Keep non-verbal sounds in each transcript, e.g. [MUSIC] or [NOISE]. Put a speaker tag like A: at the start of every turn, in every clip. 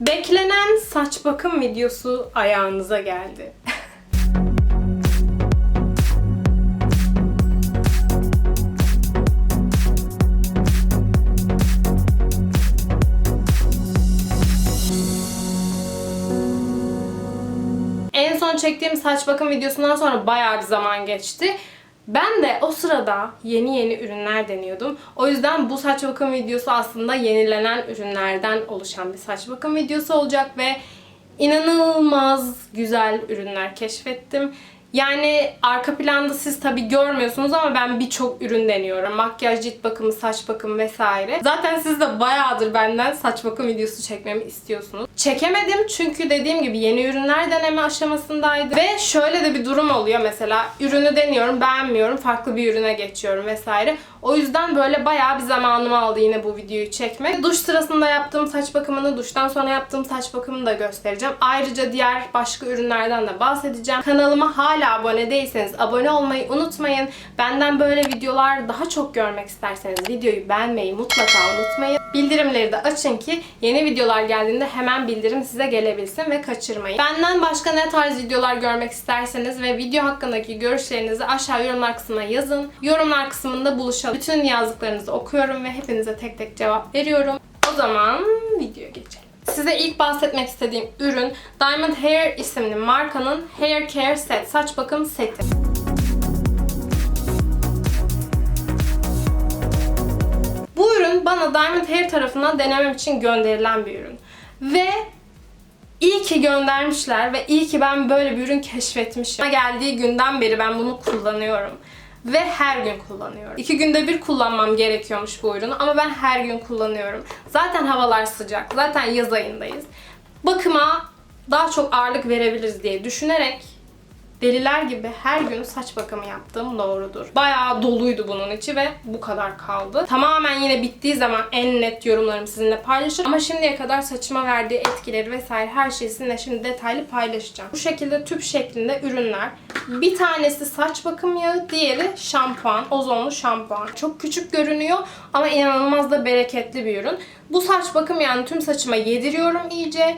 A: Beklenen saç bakım videosu ayağınıza geldi. En son çektiğim saç bakım videosundan sonra bayağı bir zaman geçti. Ben de o sırada yeni yeni ürünler deniyordum. O yüzden bu saç bakım videosu aslında yenilenen ürünlerden oluşan bir saç bakım videosu olacak ve inanılmaz güzel ürünler keşfettim. Yani arka planda siz tabi görmüyorsunuz ama ben birçok ürün deniyorum. Makyaj, cilt bakımı, saç bakımı vesaire. Zaten siz de bayağıdır benden saç bakım videosu çekmemi istiyorsunuz. Çekemedim çünkü dediğim gibi yeni ürünler deneme aşamasındaydı. Ve şöyle de bir durum oluyor mesela. Ürünü deniyorum, beğenmiyorum, farklı bir ürüne geçiyorum vesaire. O yüzden böyle bayağı bir zamanımı aldı yine bu videoyu çekmek. Duş sırasında yaptığım saç bakımını, duştan sonra yaptığım saç bakımını da göstereceğim. Ayrıca diğer başka ürünlerden de bahsedeceğim. Kanalıma hala abone değilseniz abone olmayı unutmayın. Benden böyle videolar daha çok görmek isterseniz videoyu beğenmeyi mutlaka unutmayın. Bildirimleri de açın ki yeni videolar geldiğinde hemen bildirim size gelebilsin ve kaçırmayın. Benden başka ne tarz videolar görmek isterseniz ve video hakkındaki görüşlerinizi aşağı yorumlar kısmına yazın. Yorumlar kısmında buluşalım. Bütün yazdıklarınızı okuyorum ve hepinize tek tek cevap veriyorum. O zaman videoya geçelim. Size ilk bahsetmek istediğim ürün Diamond Hair isimli markanın Hair Care Set saç bakım seti. Bu ürün bana Diamond Hair tarafından denemem için gönderilen bir ürün. Ve iyi ki göndermişler ve iyi ki ben böyle bir ürün keşfetmişim. Geldiği günden beri ben bunu kullanıyorum. Ve her gün kullanıyorum. İki günde bir kullanmam gerekiyormuş bu ürünü ama ben her gün kullanıyorum. Zaten havalar sıcak. Zaten yaz ayındayız. Bakıma daha çok ağırlık verebiliriz diye düşünerek deliler gibi her gün saç bakımı yaptığım doğrudur. Bayağı doluydu bunun içi ve bu kadar kaldı. Tamamen yine bittiği zaman en net yorumlarımı sizinle paylaşırım. Ama şimdiye kadar saçıma verdiği etkileri vesaire her şeyi sizinle şimdi detaylı paylaşacağım. Bu şekilde tüp şeklinde ürünler. Bir tanesi saç bakım yağı, diğeri şampuan, ozonlu şampuan. Çok küçük görünüyor ama inanılmaz da bereketli bir ürün. Bu saç bakım yağını tüm saçıma yediriyorum iyice.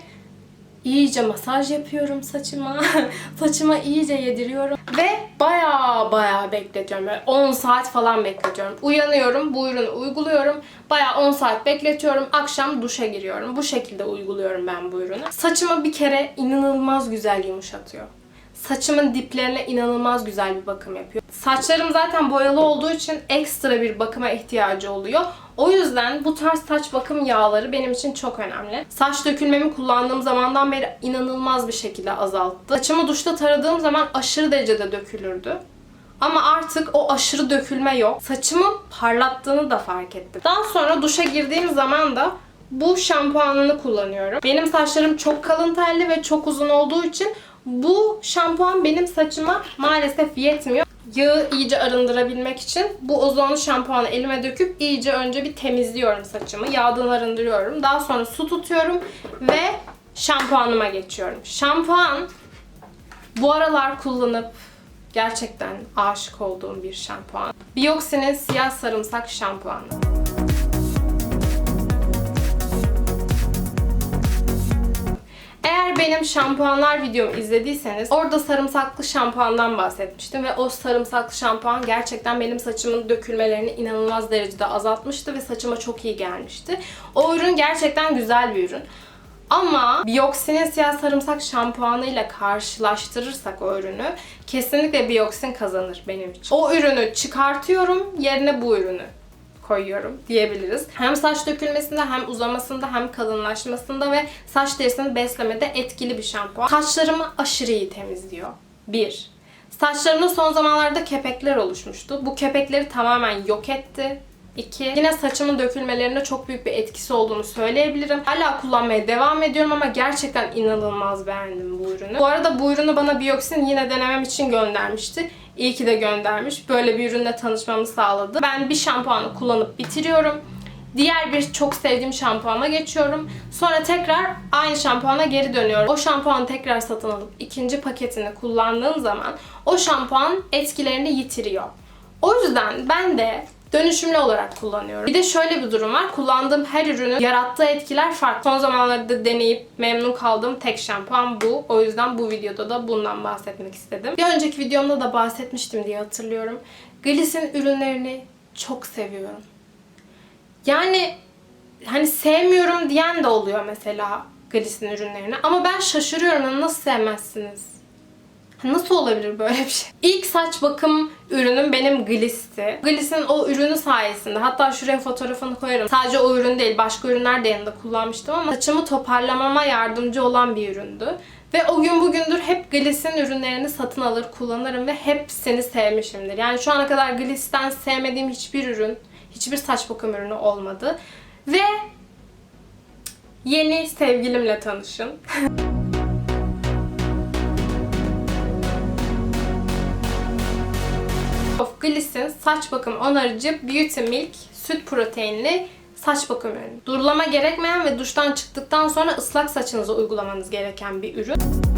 A: İyice masaj yapıyorum saçıma. [LAUGHS] saçıma iyice yediriyorum. Ve baya baya bekletiyorum. Böyle 10 saat falan bekletiyorum. Uyanıyorum, bu ürünü uyguluyorum. Baya 10 saat bekletiyorum. Akşam duşa giriyorum. Bu şekilde uyguluyorum ben bu ürünü. Saçımı bir kere inanılmaz güzel yumuşatıyor. Saçımın diplerine inanılmaz güzel bir bakım yapıyor. Saçlarım zaten boyalı olduğu için ekstra bir bakıma ihtiyacı oluyor. O yüzden bu tarz saç bakım yağları benim için çok önemli. Saç dökülmemi kullandığım zamandan beri inanılmaz bir şekilde azalttı. Saçımı duşta taradığım zaman aşırı derecede dökülürdü. Ama artık o aşırı dökülme yok. Saçımı parlattığını da fark ettim. Daha sonra duşa girdiğim zaman da bu şampuanını kullanıyorum. Benim saçlarım çok kalın telli ve çok uzun olduğu için bu şampuan benim saçıma maalesef yetmiyor. Yağı iyice arındırabilmek için bu ozonlu şampuanı elime döküp iyice önce bir temizliyorum saçımı. Yağdan arındırıyorum. Daha sonra su tutuyorum ve şampuanıma geçiyorum. Şampuan bu aralar kullanıp gerçekten aşık olduğum bir şampuan. Bioxy'nin siyah sarımsak şampuanı. Eğer benim şampuanlar videomu izlediyseniz orada sarımsaklı şampuandan bahsetmiştim ve o sarımsaklı şampuan gerçekten benim saçımın dökülmelerini inanılmaz derecede azaltmıştı ve saçıma çok iyi gelmişti. O ürün gerçekten güzel bir ürün. Ama Bioxy'nin siyah sarımsak şampuanıyla karşılaştırırsak o ürünü kesinlikle Bioxyn kazanır benim için. O ürünü çıkartıyorum yerine bu ürünü koyuyorum diyebiliriz. Hem saç dökülmesinde hem uzamasında hem kalınlaşmasında ve saç derisini beslemede etkili bir şampuan. Saçlarımı aşırı iyi temizliyor. 1. Saçlarımda son zamanlarda kepekler oluşmuştu. Bu kepekleri tamamen yok etti. 2. Yine saçımın dökülmelerinde çok büyük bir etkisi olduğunu söyleyebilirim. Hala kullanmaya devam ediyorum ama gerçekten inanılmaz beğendim bu ürünü. Bu arada bu ürünü bana Bioxin yine denemem için göndermişti. İyi ki de göndermiş. Böyle bir ürünle tanışmamı sağladı. Ben bir şampuanı kullanıp bitiriyorum. Diğer bir çok sevdiğim şampuana geçiyorum. Sonra tekrar aynı şampuana geri dönüyorum. O şampuanı tekrar satın alıp ikinci paketini kullandığım zaman o şampuan etkilerini yitiriyor. O yüzden ben de dönüşümlü olarak kullanıyorum. Bir de şöyle bir durum var. Kullandığım her ürünün yarattığı etkiler farklı. Son zamanlarda deneyip memnun kaldığım tek şampuan bu. O yüzden bu videoda da bundan bahsetmek istedim. Bir önceki videomda da bahsetmiştim diye hatırlıyorum. Gliss'in ürünlerini çok seviyorum. Yani hani sevmiyorum diyen de oluyor mesela Gliss'in ürünlerini. Ama ben şaşırıyorum. Hani Nasıl sevmezsiniz? Nasıl olabilir böyle bir şey? İlk saç bakım ürünüm benim Gliss'ti. Gliss'in o ürünü sayesinde hatta şuraya fotoğrafını koyarım. Sadece o ürün değil başka ürünler de yanında kullanmıştım ama saçımı toparlamama yardımcı olan bir üründü. Ve o gün bugündür hep Gliss'in ürünlerini satın alır kullanırım ve hepsini sevmişimdir. Yani şu ana kadar Gliss'ten sevmediğim hiçbir ürün, hiçbir saç bakım ürünü olmadı. Ve yeni sevgilimle tanışın. [LAUGHS] of Gliss'in saç bakım onarıcı Beauty Milk süt proteinli saç bakım ürünü. Durulama gerekmeyen ve duştan çıktıktan sonra ıslak saçınıza uygulamanız gereken bir ürün.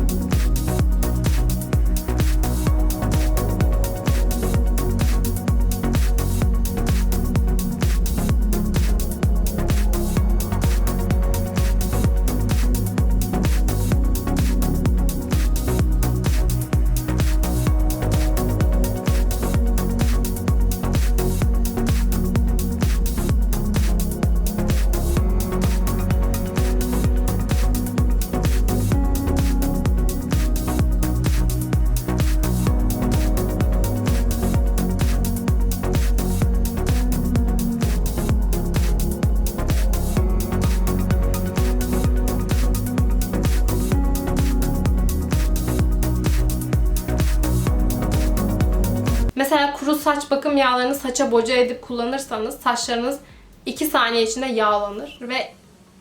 A: Saç bakım yağlarını saça boca edip kullanırsanız saçlarınız 2 saniye içinde yağlanır ve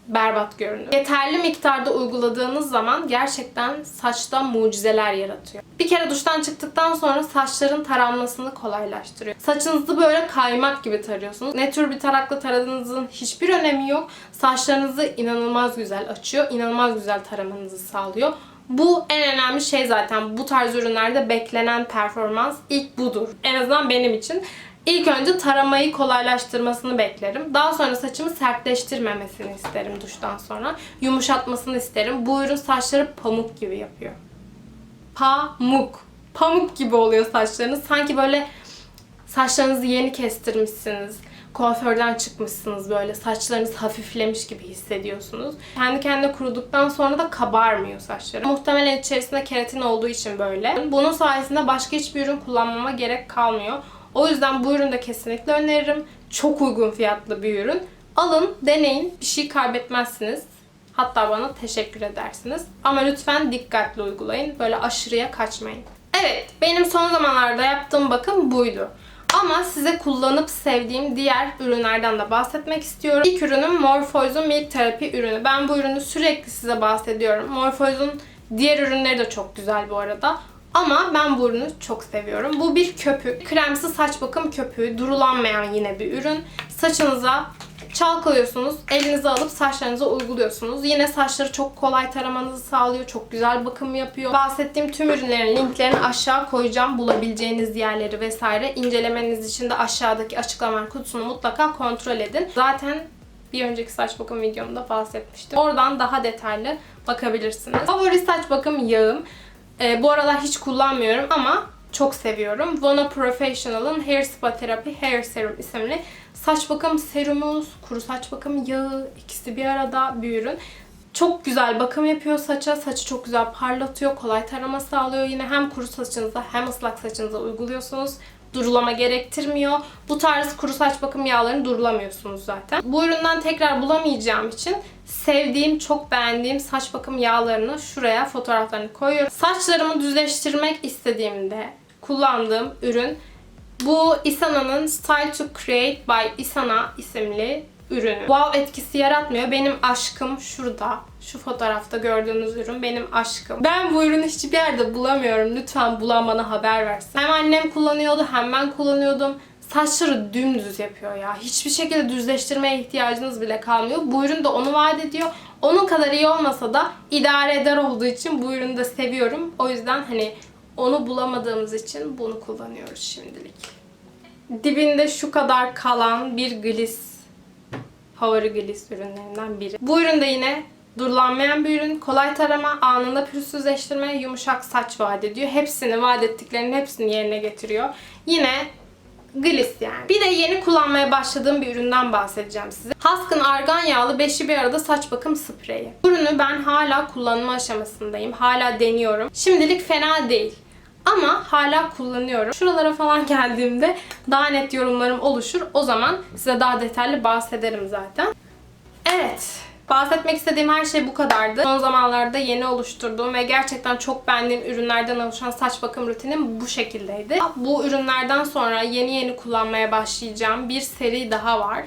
A: berbat görünür. Yeterli miktarda uyguladığınız zaman gerçekten saçta mucizeler yaratıyor. Bir kere duştan çıktıktan sonra saçların taranmasını kolaylaştırıyor. Saçınızı böyle kaymak gibi tarıyorsunuz. Ne tür bir tarakla taradığınızın hiçbir önemi yok. Saçlarınızı inanılmaz güzel açıyor. inanılmaz güzel taramanızı sağlıyor. Bu en önemli şey zaten. Bu tarz ürünlerde beklenen performans ilk budur. En azından benim için. İlk önce taramayı kolaylaştırmasını beklerim. Daha sonra saçımı sertleştirmemesini isterim duştan sonra. Yumuşatmasını isterim. Bu ürün saçları pamuk gibi yapıyor. Pamuk. Pamuk gibi oluyor saçlarınız. Sanki böyle saçlarınızı yeni kestirmişsiniz. Kuaförden çıkmışsınız böyle. Saçlarınız hafiflemiş gibi hissediyorsunuz. Kendi kendine kuruduktan sonra da kabarmıyor saçları. Muhtemelen içerisinde keratin olduğu için böyle. Bunun sayesinde başka hiçbir ürün kullanmama gerek kalmıyor. O yüzden bu ürünü de kesinlikle öneririm. Çok uygun fiyatlı bir ürün. Alın, deneyin. Bir şey kaybetmezsiniz. Hatta bana teşekkür edersiniz. Ama lütfen dikkatli uygulayın. Böyle aşırıya kaçmayın. Evet, benim son zamanlarda yaptığım bakım buydu. Ama size kullanıp sevdiğim diğer ürünlerden de bahsetmek istiyorum. İlk ürünüm Morphose'un Milk Therapy ürünü. Ben bu ürünü sürekli size bahsediyorum. Morphose'un diğer ürünleri de çok güzel bu arada. Ama ben bu ürünü çok seviyorum. Bu bir köpük. Kremsi saç bakım köpüğü. Durulanmayan yine bir ürün. Saçınıza çalkalıyorsunuz. Elinize alıp saçlarınıza uyguluyorsunuz. Yine saçları çok kolay taramanızı sağlıyor. Çok güzel bakım yapıyor. Bahsettiğim tüm ürünlerin linklerini aşağı koyacağım. Bulabileceğiniz yerleri vesaire. İncelemeniz için de aşağıdaki açıklama kutusunu mutlaka kontrol edin. Zaten bir önceki saç bakım videomda bahsetmiştim. Oradan daha detaylı bakabilirsiniz. Favori saç bakım yağım. Ee, bu aralar hiç kullanmıyorum ama çok seviyorum. Vona Professional'ın Hair Spa Therapy Hair Serum isimli saç bakım serumu, kuru saç bakım yağı ikisi bir arada bir ürün. Çok güzel bakım yapıyor saça. Saçı çok güzel parlatıyor. Kolay tarama sağlıyor. Yine hem kuru saçınıza hem ıslak saçınıza uyguluyorsunuz. Durulama gerektirmiyor. Bu tarz kuru saç bakım yağlarını durulamıyorsunuz zaten. Bu üründen tekrar bulamayacağım için sevdiğim, çok beğendiğim saç bakım yağlarını şuraya fotoğraflarını koyuyorum. Saçlarımı düzleştirmek istediğimde kullandığım ürün bu Isana'nın Style to Create by Isana isimli ürünü. Wow etkisi yaratmıyor. Benim aşkım şurada. Şu fotoğrafta gördüğünüz ürün benim aşkım. Ben bu ürünü hiçbir yerde bulamıyorum. Lütfen bulan bana haber versin. Hem annem kullanıyordu hem ben kullanıyordum. Saçları dümdüz yapıyor ya. Hiçbir şekilde düzleştirmeye ihtiyacınız bile kalmıyor. Bu ürün de onu vaat ediyor. Onun kadar iyi olmasa da idare eder olduğu için bu ürünü de seviyorum. O yüzden hani onu bulamadığımız için bunu kullanıyoruz şimdilik. dibinde şu kadar kalan bir gliss favori gliss ürünlerinden biri. Bu ürün de yine durulanmayan bir ürün. Kolay tarama, anında pürüzsüzleştirme, yumuşak saç vaat ediyor. Hepsini vaat ettiklerinin hepsini yerine getiriyor. Yine Gliss yani. Bir de yeni kullanmaya başladığım bir üründen bahsedeceğim size. Haskın argan yağlı beşi bir arada saç bakım spreyi. Ürünü ben hala kullanma aşamasındayım. Hala deniyorum. Şimdilik fena değil. Ama hala kullanıyorum. Şuralara falan [LAUGHS] geldiğimde daha net yorumlarım oluşur. O zaman size daha detaylı bahsederim zaten. Evet. Bahsetmek istediğim her şey bu kadardı. Son zamanlarda yeni oluşturduğum ve gerçekten çok beğendiğim ürünlerden oluşan saç bakım rutinim bu şekildeydi. Bu ürünlerden sonra yeni yeni kullanmaya başlayacağım bir seri daha var.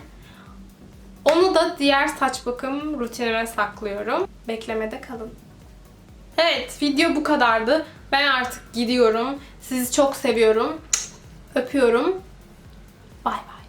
A: Onu da diğer saç bakım rutinime saklıyorum. Beklemede kalın. Evet, video bu kadardı. Ben artık gidiyorum. Sizi çok seviyorum. Öpüyorum. Bay bay.